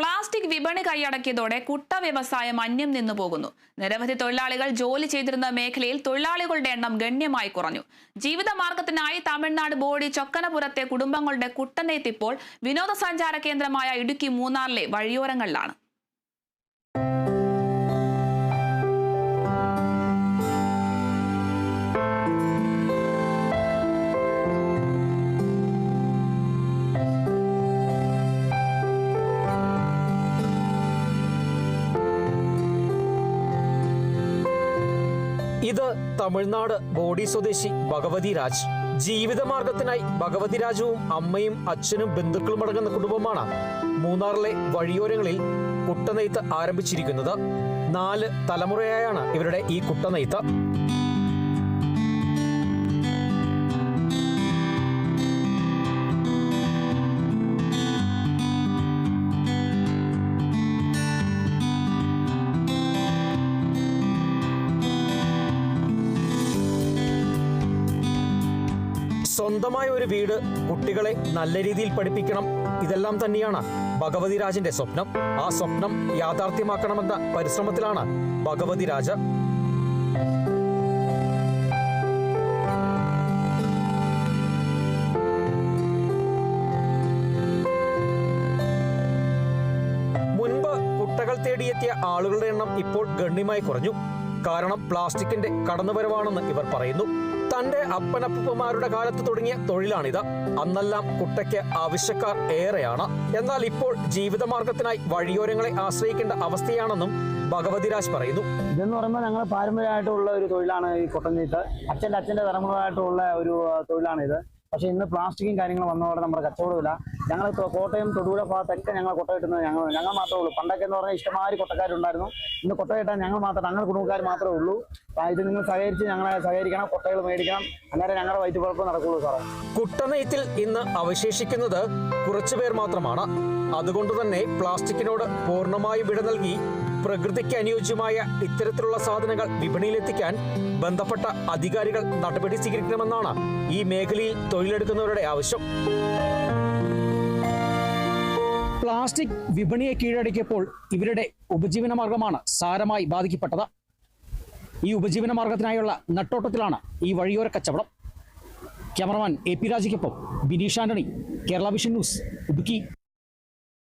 Plastic വിപണി കൈയടക്കിയതോടെ കുട്ട വ്യവസായം അന്യം നിന്നു പോകുന്നു. നിരവധി തൊഴിലാളികൾ ജോലി ചെയ്തിരുന്ന മേഖലയിൽ തൊഴിലാളികളുടെ എണ്ണം ഗണ്യമായി കുറഞ്ഞു. ജീവിതമാർഗത്തിനായി തമിഴ്നാട് ബോഡി ചൊക്കനപുരത്തെ കുടുംബങ്ങളുടെ കുട്ടനെത്തിപ്പോൾ വിനോദസഞ്ചാര കേന്ദ്രമായ ഇടുക്കി മൂന്നാറിലെ വഴിയോരങ്ങളിലാണ്. ഇത് തമിഴ്നാട് ബോഡി സ്വദേശി ഭഗവതി രാജ്. ജീവിതമാർഗത്തിനായി ഭഗവതി രാജുവും അമ്മയും അച്ഛനും ബന്ധുക്കളും അടങ്ങുന്ന കുടുംബമാണ് മൂന്നാറിലെ വഴിയോരങ്ങളിൽ കുട്ടനെയ്ത്ത് ആരംഭിച്ചിരിക്കുന്നത്. നാല് തലമുറയായാണ് ഇവരുടെ ഈ കുട്ടനെയ്ത്ത്. സ്വന്തമായ ഒരു വീട് കുട്ടികളെ നല്ല രീതിയിൽ പഠിപ്പിക്കണം. ഇതെല്ലാം തന്നെയാണ് ഭഗവതി രാജന്റെ സ്വപ്നം. ആ സ്വപ്നം യാഥാർത്ഥ്യമാക്കണമെന്ന പരിശ്രമത്തിലാണ് ഭഗവതി രാജ. മുൻപ് കുട്ടകൾ തേടിയെത്തിയ ആളുകളുടെ എണ്ണം ഇപ്പോൾ ഗണ്യമായി കുറഞ്ഞു. കാരണം പ്ലാസ്റ്റിക്കിന്റെ കടന്നുവരവാണെന്ന് ഇവർ പറയുന്നു. തന്റെ അപ്പനപ്പൂപ്പന്മാരുടെ കാലത്ത് തുടങ്ങിയ തൊഴിലാണിത്. അന്നെല്ലാം കുട്ടയ്ക്ക് ആവശ്യക്കാർ ഏറെയാണ്. എന്നാൽ ഇപ്പോൾ ജീവിതമാർഗത്തിനായി വഴിയോരങ്ങളെ ആശ്രയിക്കേണ്ട അവസ്ഥയാണെന്നും ഭഗവതി രാജ് പറയുന്നു. ഇതെന്ന് പറയുമ്പോൾ ഞങ്ങൾ പാരമ്പര്യമായിട്ടുള്ള ഒരു തൊഴിലാണ് ഈ കുട്ടനീട്ട് അച്ഛന്റെ അച്ഛന്റെ തലമുറയായിട്ടുള്ള ഒരു തൊഴിലാണിത്. പക്ഷേ ഇന്ന് പ്ലാസ്റ്റിക്കും കാര്യങ്ങളും വന്നതോടെ നമ്മുടെ കച്ചവടമില്ല ഞങ്ങൾ കോട്ടയം തൊടുപുഴ ഭാഗത്തൊക്കെ ഞങ്ങൾ കൊട്ട കിട്ടുന്നത് ഞങ്ങൾ ഞങ്ങൾ മാത്രമേ ഉള്ളൂ. പണ്ടൊക്കെ എന്ന് പറഞ്ഞാൽ ഇഷ്ടമാതിരി കൊട്ടക്കാരുണ്ടായിരുന്നു. ഇന്ന് കൊട്ട കിട്ടാൻ ഞങ്ങൾ മാത്രം ഞങ്ങൾ കുടുംബക്കാർ മാത്രമേ ഉള്ളൂ. ഇത് നിങ്ങൾ സഹകരിച്ച് ഞങ്ങളെ സഹകരിക്കണം കൊട്ടകൾ മേടിക്കണം. അന്നേരം ഞങ്ങളുടെ വയറ്റുപുറപ്പ് നടക്കുള്ളൂ സാറേ. കുട്ടനയത്തിൽ ഇന്ന് അവശേഷിക്കുന്നത് കുറച്ചുപേർ മാത്രമാണ്. അതുകൊണ്ട് തന്നെ പ്ലാസ്റ്റിക്കിനോട് പൂർണമായി വിട നൽകി പ്രകൃതിക്ക് അനുയോജ്യമായ ഇത്തരത്തിലുള്ള സാധനങ്ങൾ വിപണിയിലെത്തിക്കാൻ ബന്ധപ്പെട്ട അധികാരികൾ നടപടി സ്വീകരിക്കണമെന്നാണ് ഈ മേഖലയിൽ തൊഴിലെടുക്കുന്നവരുടെ ആവശ്യം. പ്ലാസ്റ്റിക് വിപണിയെ കീഴടക്കിയപ്പോൾ ഇവരുടെ ഉപജീവന മാർഗമാണ് സാരമായി ബാധിക്കപ്പെട്ടത്. ഈ ഉപജീവന മാർഗത്തിനായുള്ള നെട്ടോട്ടത്തിലാണ് ഈ വഴിയോര കച്ചവടം. Cameraman A P രാജയ്ക്കൊപ്പം Bineesh Antony Kerala Vision News Idukki.